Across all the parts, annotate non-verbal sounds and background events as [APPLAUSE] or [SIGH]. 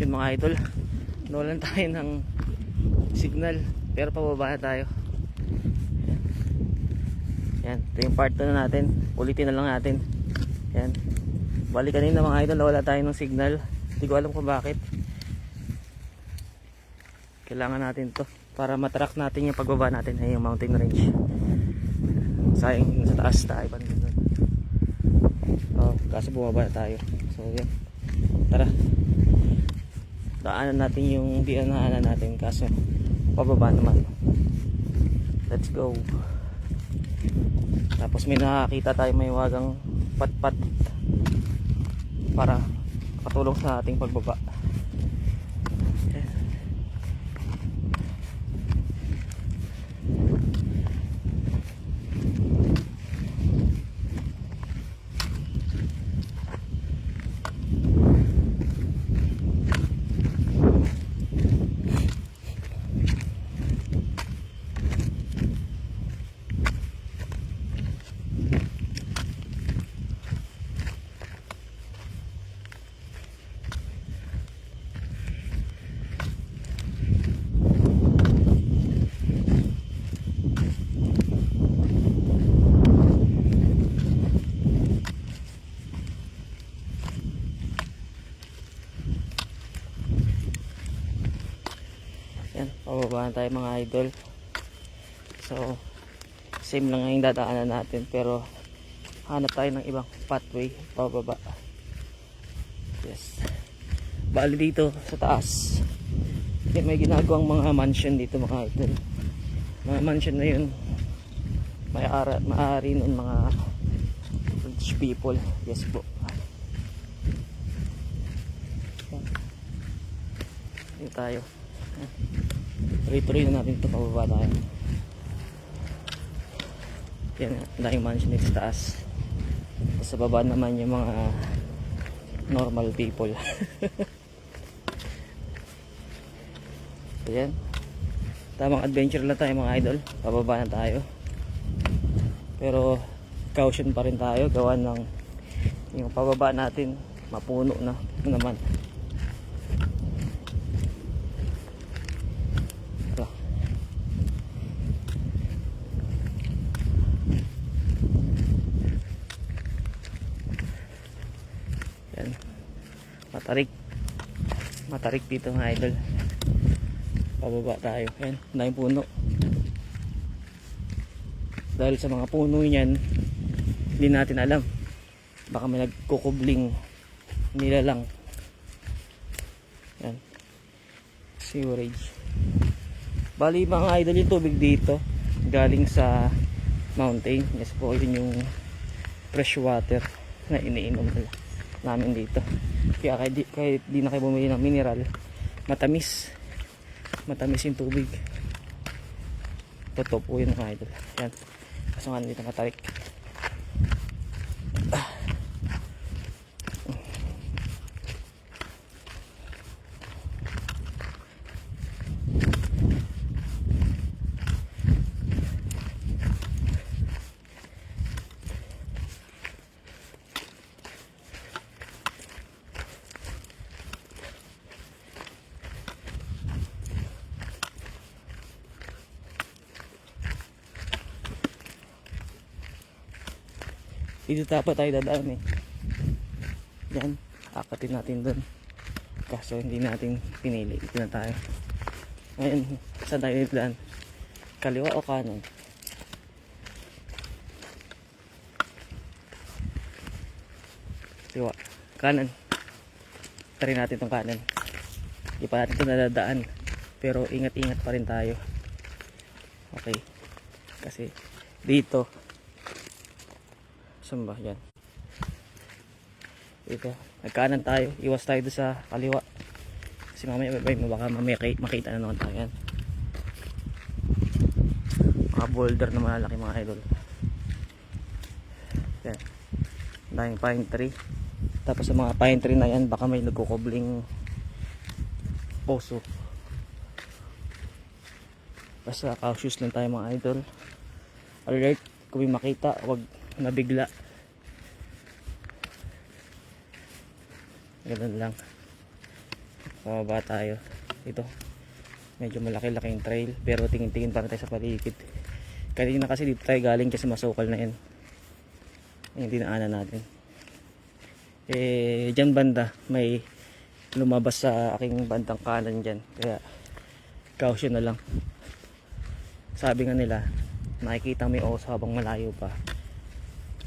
Yun mga idol. Nawalan tayo ng signal. Pero pababa na tayo. Yan. Ito yung part 2 na natin. Ulitin na lang natin. Yan. Bali kanina mga idol nawala tayo ng signal. Hindi ko alam kung bakit. Kailangan natin to para matrack natin yung pagbaba natin ay yung mountain range. Sayang sa taas tayo. Oh, kaso bumaba na tayo. So, yan. Tara. Daanan natin yung dinaanan natin kaso pababa naman. Let's go. Tapos may nakakita tayo may wagang pat-pat para katulong sa ating pagbaba. Yan, pababa na tayo mga idol. So, same lang ang dadaanan natin pero hanap tayo ng ibang pathway pababa. Yes. Bali dito sa taas. Yan, may ginagawang mga mansion dito mga idol. Mga mansion na yun. May ara, maaari nun mga rich people. Yes po. Yan. Tayo. Tuloy-tuloy na natin ito pababa tayo. Yan, ang daming mansion dito sa taas. Tapos sa baba naman yung mga normal people. [LAUGHS] so. Tamang adventure lang tayo mga idol. Pababa na tayo. Pero caution pa rin tayo. Gawa ng yung pababa natin mapuno na naman. Ito. Yan. Matarik. Matarik dito mga idol. Pababa tayo. Yan. Dahil puno. Dahil sa mga puno niyan, hindi natin alam. Baka may nagkukubling nila lang. Yan. Sewerage. Bali mga idol yung tubig dito galing sa mountain. Yes po, yun yung fresh water na iniinom nila namin dito. Kaya kahit di, kahit di na kayo bumili ng mineral, matamis. Matamis yung tubig. Totoo po yun mga idol. Yan. Kaso dito matarik. Dito dapat tayo dadaan eh. Yan. Akatin natin doon. Kaso hindi natin pinili. Dito na tayo. Ngayon, saan tayo dadaan? Kaliwa o kanan? Kaliwa. Kanan. Try natin tong kanan. Hindi pa natin ito nadadaan. Pero ingat-ingat pa rin tayo. Okay. Kasi dito Saan ba? Yan. Dito. Nagkanan tayo. Iwas tayo doon sa kaliwa. Kasi mamaya may, may baka mamaya makita na naman tayo. Yan. Mga boulder na malalaki mga idol. Yan. Dahing pine tree. Tapos sa mga pine tree na yan, baka may nagkukubling poso. Basta cautious lang tayo mga idol. Alert, kung makita, wag nabigla. Ganun lang. pababa tayo. Ito. Medyo malaki-laking trail pero tingin-tingin pa rin tayo sa paligid. Kanina kasi dito tayo galing kasi masukal na yan. Yung dinaanan natin. Eh dyan banda may lumabas sa aking bandang kanan dyan. Kaya caution na lang. Sabi nga nila nakikita may oso habang malayo pa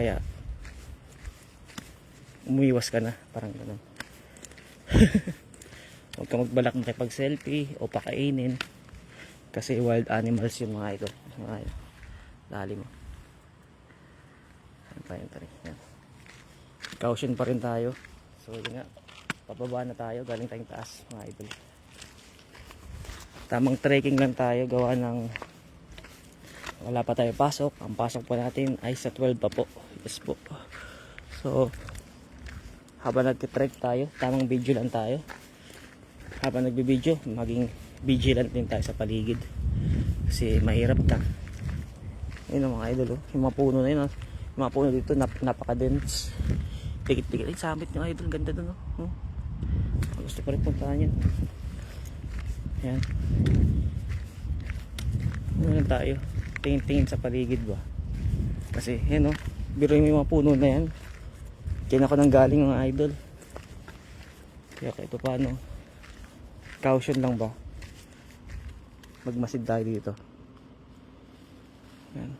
kaya umuiwas ka na. Parang ganun. [LAUGHS] Huwag ka magbalak makipag selfie o pakainin. Kasi wild animals yung mga ito. Mga ito lalim. Yan pa rin yan. caution pa rin tayo. So yun nga. Pababa na tayo. Galing tayong taas mga idol. Tamang trekking lang tayo. Gawa ng wala pa tayo pasok. Ang pasok po natin ay sa 12 pa po. Yes po. So habang nagtitrek tayo tamang video lang tayo. Habang nagbibideo maging vigilant din tayo sa paligid. Kasi mahirap na. Yun ang mga idol oh. yung mga puno na yun oh. yung mga puno dito nap napaka-dense. Tikit-tikit ay summit yung idol ganda dun oh. oh. gusto pa rin puntahan yan. Yan ano lang tayo tingin-tingin sa paligid ba kasi yan oh biro yung mga puno na yan Diyan ako nang galing mga idol. Kaya kahit paano. Caution lang ba? Magmasid tayo dito. Yan.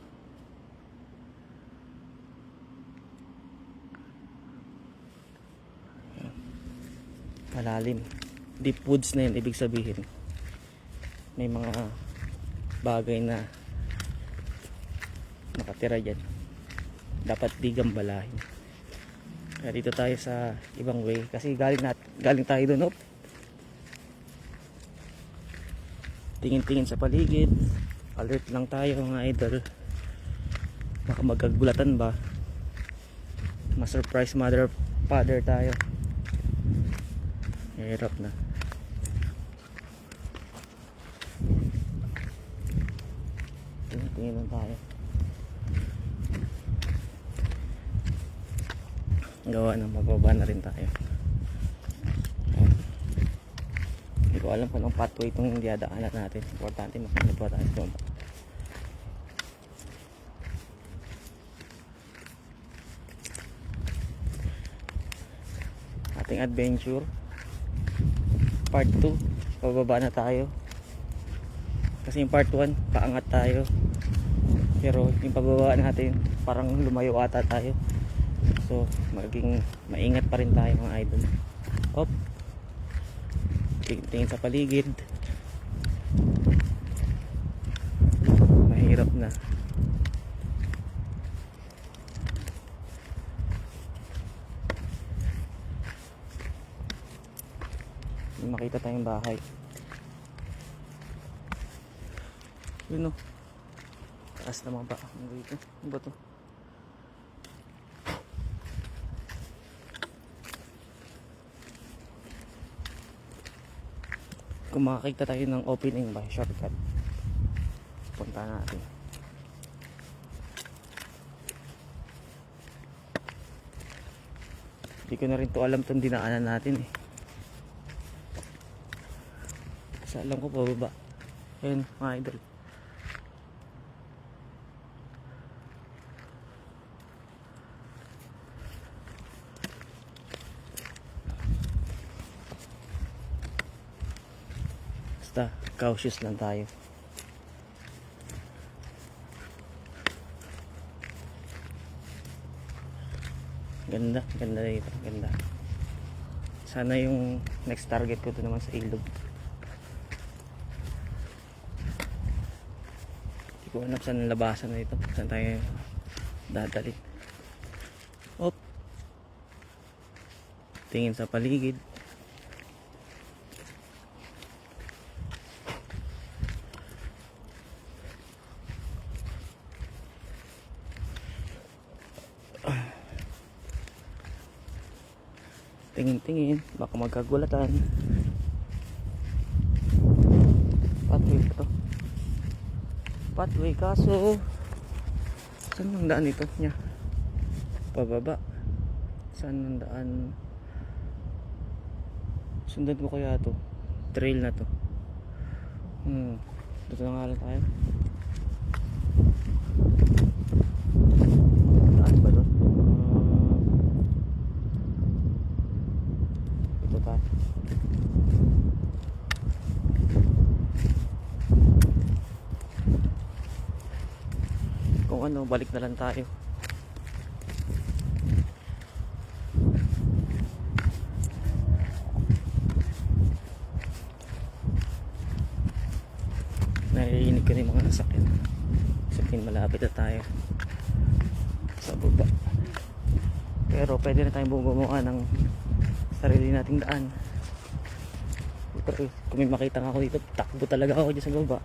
Malalim. Deep woods na yun, ibig sabihin. May mga bagay na nakatira dyan. Dapat di gambalahin. Kaya dito tayo sa ibang way kasi galing nat galing tayo doon op. Tingin-tingin sa paligid. Alert lang tayo mga idol. Baka magkagulatan ba? Ma-surprise mother father tayo. Hirap na. Tingin-tingin lang tayo. Gawa ng mababa na rin tayo. Hindi ko alam kung anong pathway itong diadaanan natin. Importante pa tayo. Sa ating adventure. Part 2 pababa na tayo. Kasi yung part 1 paangat tayo. Pero yung pababa natin parang lumayo ata tayo So, maging maingat pa rin tayo mga idol. Op. Tingin sa paligid. Mahirap na. Makita tayong bahay. Yun o. Taas naman ba? Ano dito? Ano ba to? Kung makakita tayo ng opening by shortcut. Punta natin. Hindi ko na rin to alam itong dinaanan natin eh. Sa alam ko pababa. Ayun mga idol basta cautious lang tayo. Ganda ganda dito ganda. Sana yung next target ko to naman sa ilog. Hindi ko alam saan labasan na ito saan tayo dadali op! Tingin sa paligid tingin-tingin baka magkagulatan pathway pa to pathway kaso saan ang daan ito niya pababa saan ang daan Sundan ko kaya to. Trail na to. Hmm. Dito na nga lang tayo. Daan ba to? Ah. ito tayo. Kung ano, balik na lang tayo. Naiinig ko na yung mga nasakyan. Sabihin malapit na tayo sa baba. Pero pwede na tayong gumawa ng sarili nating daan. Pero kung may makita ako dito, takbo talaga ako dyan sa baba.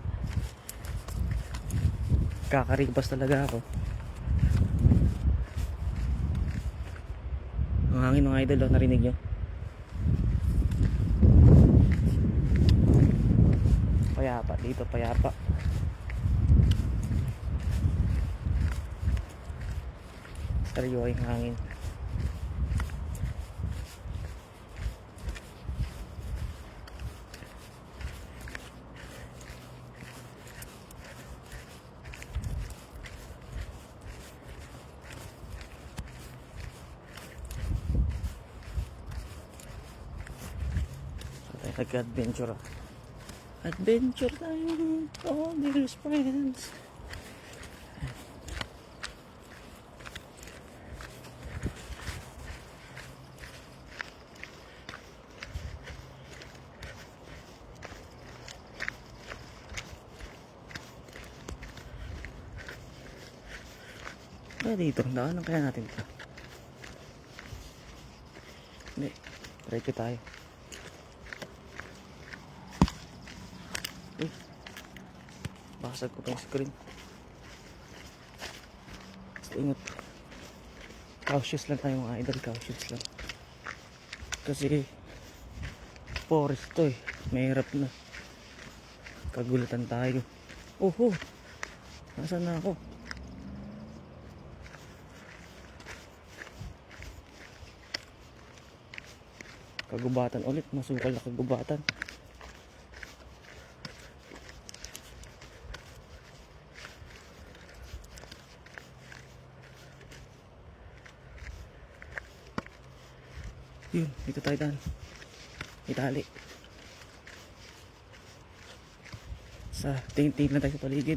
Kakaribas talaga ako. Ang hangin mga idol, oh, narinig nyo? Payapa, dito payapa. Sariwa yung hangin. Tayo ah. Adventure time, all these friends. Kaya dito, daanan kaya natin ito. Hindi, diretso tayo. Basag ko pa yung screen. Basta ingat. Cautious lang tayo mga idol, cautious lang. Kasi, forest to eh. Mahirap na. Kagulatan tayo. Oho! Nasaan na ako? Kagubatan ulit, masukal na kagubatan. Yun, dito tayo daan. Itali. Sa tingin lang tayo sa paligid.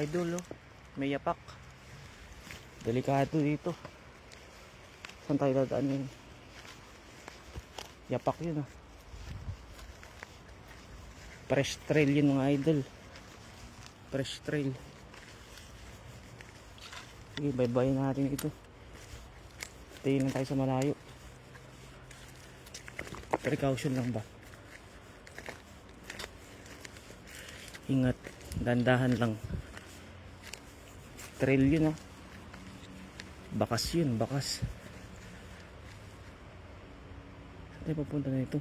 Idol oh. May yapak. Delikado dito. Saan tayo dadaan yun? Yapak yun oh. Fresh trail yun mga idol. Fresh trail. Sige, bye-bye natin ito. Tingin lang tayo sa malayo. Precaution lang ba? Ingat, dandahan lang. Trail yun ah. Bakas yun, bakas. Saan tayo papunta na ito?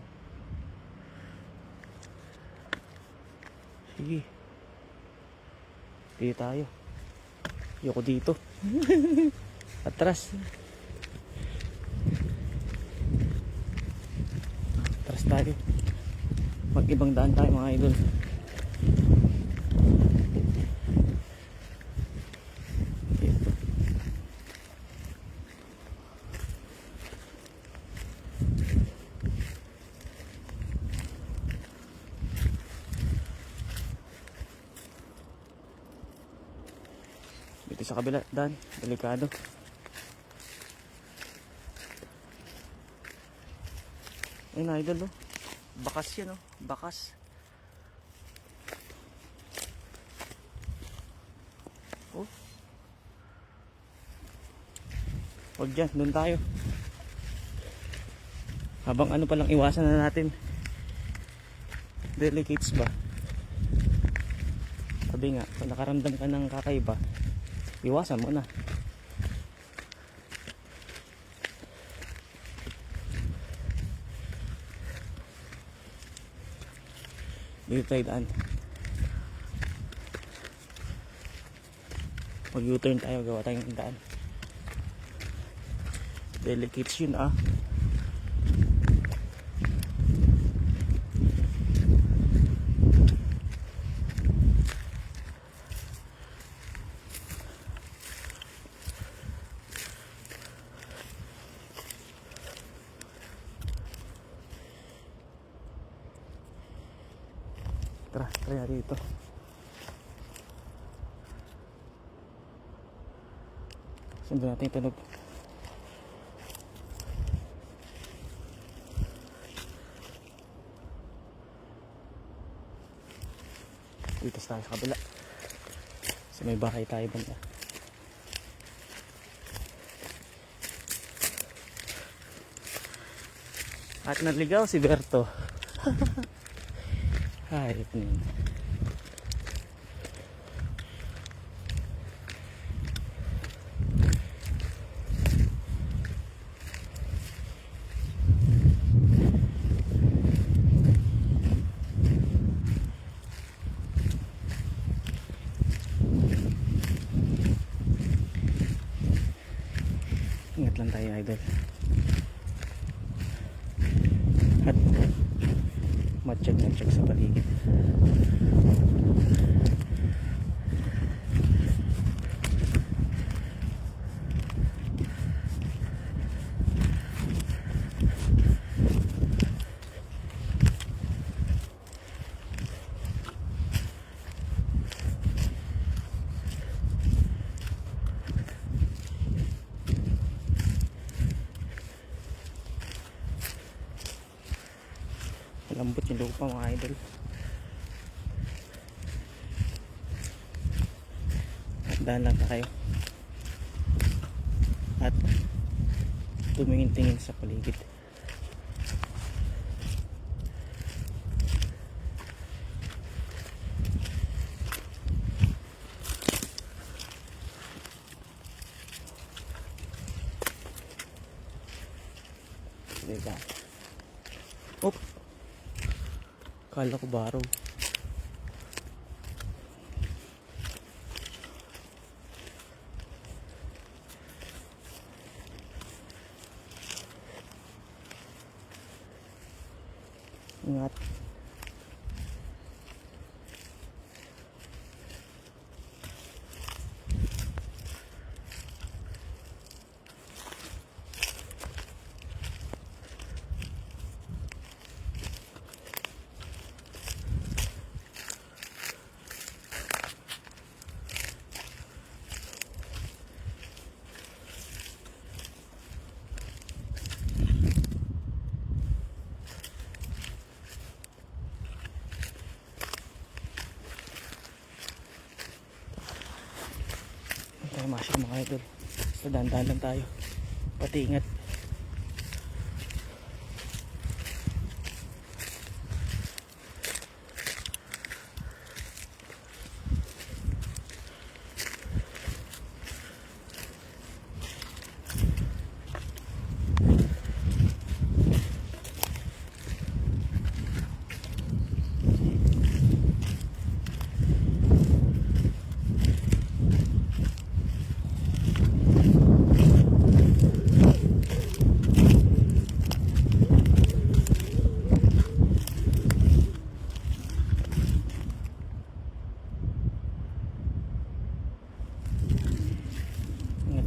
Sige. Dito tayo. Ayoko dito. [LAUGHS] Atras. Atras tayo. Mag ibang daan tayo mga idol. Kabila, Dan. Delikado. Ayun, idol, oh. Bakas yan, oh. Bakas. Oh. Huwag dyan, doon tayo. Habang ano palang iwasan na natin. Delicates ba? sabi nga, kung nakaramdam ka ng kakaiba, iwasan mo na. Dito tayo daan. Mag U-turn tayo, gawa tayong daan. Delicates yun ah. Tara, tara na dito. Sundan natin yung tunog. Dito tayo sa kabila. Sa may bahay tayo banda. At naligaw si Berto. [LAUGHS] Hayop na yun. Ingat lang tayo idol. At tsyag sa paligid. Malambot yung lupa mga idol. At daan lang tayo. At tumingin-tingin sa paligid. Diba? Oh! Kala ko baraw. Ingat. Masyal mga idol. Basta dahan-dahan lang tayo. Pati. Ingat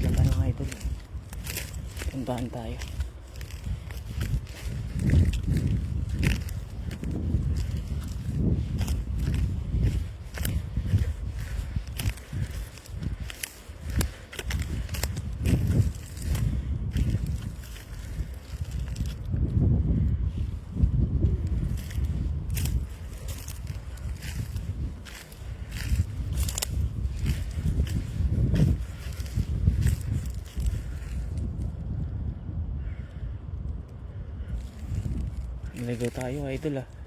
lang tayo mga idol. Tandaan tayo. Naligaw tayo idol ah.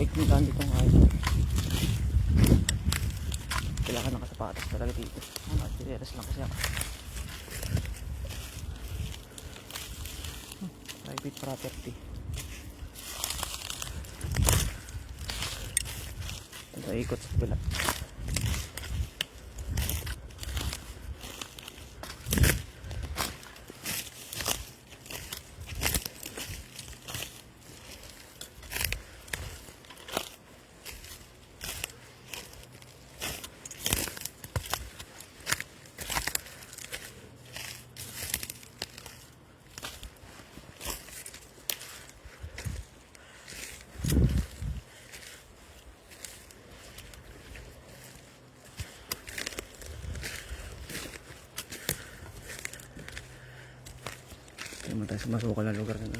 Paik ng dito mga idol. Kailangan nakasapatos talaga dito. Ano, chinelas lang kasi ako. Private property. Ito ikot sa kabila. Sa masukal na lugar na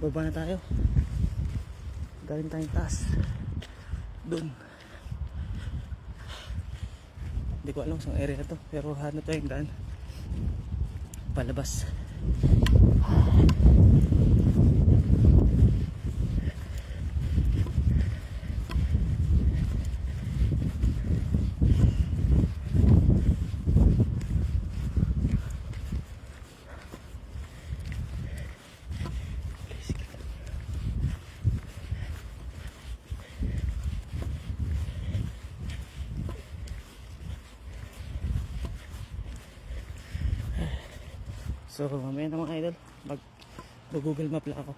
baba na tayo. Galing tayong taas. Doon. Hindi ko alam sa area to. Pero hanap tayo yung daan. Palabas. So mamaya na mga idol. Mag Google Map lang ako.